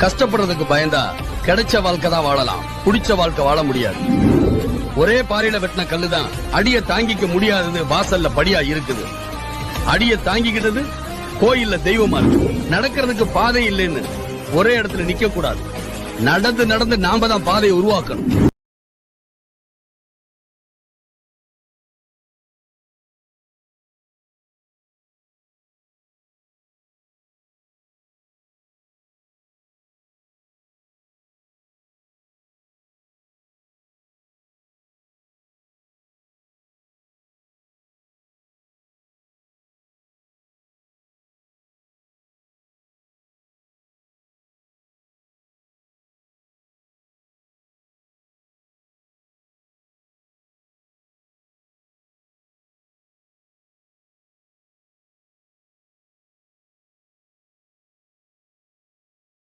கஷ்டப்படுறதுக்கு பயந்தா கிடைச்ச வாழ்க்கை தான் வாழலாம். புடிச்ச வாழ்க்கை வாழ முடியாது. ஒரே பாறையில வெட்டின கல்லுதான் அடிய தாங்கிக்க முடியாதது வாசல்ல படியா இருக்குது. அடிய தாங்கிக்கிட்டது கோயில்ல தெய்வமா இருக்கு. நடக்கிறதுக்கு பாதை இல்லைன்னு ஒரே இடத்துல நிக்க கூடாது நடந்து நடந்து நாம தான் பாதையை உருவாக்கணும்.